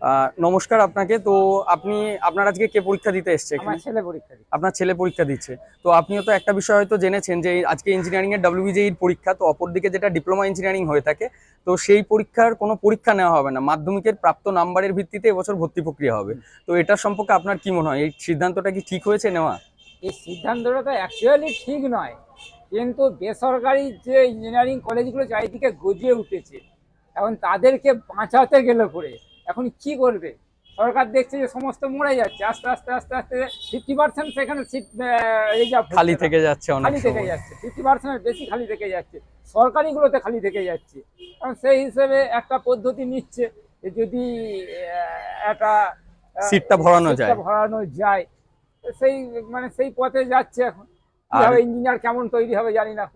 আহ, নমস্কার আপনাকে। তো আপনি আপনার আজকে কে পরীক্ষা দিতে এসছে আমার ছেলে পরীক্ষা দিচ্ছে। আপনার ছেলে পরীক্ষা দিচ্ছে। তো আপনিও তো একটা বিষয় হয়তো জেনেছেন যে আজকে ইঞ্জিনিয়ারিং এর ডাব্লিউবিজেইর পরীক্ষা তো অপরদিকে যেটা ডিপ্লোমা ইঞ্জিনিয়ারিং হয়ে থাকে তো সেই পরীক্ষার কোনো পরীক্ষা নেওয়া হবে না। মাধ্যমিকের প্রাপ্ত নাম্বারের ভিত্তিতে এবছর ভর্তি প্রক্রিয়া হবে। তো এটার সম্পর্কে আপনার কি মনে হয়? এই সিদ্ধান্তটা কি ঠিক হয়েছে নেওয়া? এই সিদ্ধান্তটা তো অ্যাকচুয়ালি ঠিক নয়। কিন্তু বেসরকারি যে ইঞ্জিনিয়ারিং কলেজগুলো চারিদিকে গজিয়ে উঠেছে এখন তাদেরকে বাঁচাতে গেলে করে এখন কি করবে? সরকার দেখছে যে সমস্ত মরে যাচ্ছে। আস্তে আস্তে আস্তে আস্তে ফিফটি পার্সেন্ট সেখানে সিট রিজার্ভ খালি থেকে যাচ্ছে খালি থেকে যাচ্ছে। ফিফটি পার্সেন্টের বেশি খালি থেকে যাচ্ছে। সরকারিগুলোতে খালি থেকে যাচ্ছে। কারণ সেই হিসেবে একটা পদ্ধতি নিচ্ছে যে যদি একটা সিটটা ভরানো যায়। ভরানো যায় সেই মানে সেই পথে যাচ্ছে এখন। ইঞ্জিনিয়ার কেমন তৈরি হবে জানি না।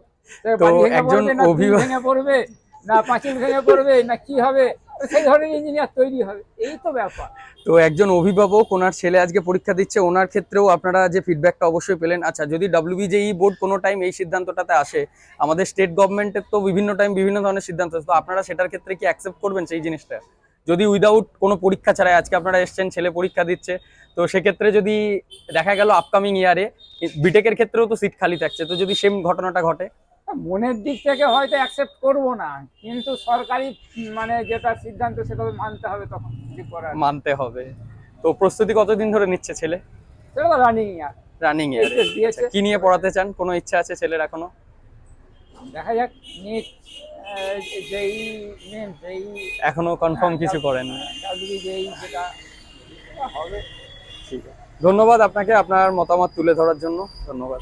একজন পড়বে না অভিভাবক- ভেঙে পড়বে না পাঁচিল ভেঙে পড়বে না কি হবে? সেই ধরনের ইঞ্জিনিয়ার তৈরি হবে, এই তো ব্যাপার। তো একজন অভিভাবক, ওনার ছেলে আজকে পরীক্ষা দিচ্ছে, ওনার ক্ষেত্রেও আপনারা যে ফিডব্যাকটা অবশ্যই পেলেন। আচ্ছা যদি ডাব্লিউবিজেই বোর্ড কোনো টাইম এই সিদ্ধান্তটাতে আসে, আমাদের স্টেট গভর্নমেন্টের তো বিভিন্ন টাইম বিভিন্ন ধরনের সিদ্ধান্ত। তো আপনারা সেটার ক্ষেত্রে কি অ্যাকসেপ্ট করবেন সেই জিনিসটা? যদি উইদাউট কোনো পরীক্ষা ছাড়াই আজকে আপনারা এসছেন, ছেলে পরীক্ষা দিচ্ছে, তো সেক্ষেত্রে যদি দেখা গেল আপকামিং ইয়ারে বিটেকের ক্ষেত্রেও তো সিট খালি থাকছে, তো যদি সেম ঘটনাটা ঘটে? মনের দিক থেকে হয়তো অ্যাকসেপ্ট করব না কিন্তু সরকারি মানে যেটা সিদ্ধান্ত সেটা মানতে হবে তখন। মানতে হবে। তো প্রস্তুতি কতদিন ধরে নিচ্ছে ছেলে? সেটা তো রানিং ইয়ার রানিং ইয়ারে কি নিয়ে পড়াতে চান? কোনো ইচ্ছা আছে ছেলের এখনও? দেখা যাক নিট যেই মেন যেই এখনও কনফার্ম কিছু করেন যেই সেটা হবে। ঠিক আছে। ধন্যবাদ আপনাকে আপনার মতামত তুলে ধরার জন্য। ধন্যবাদ।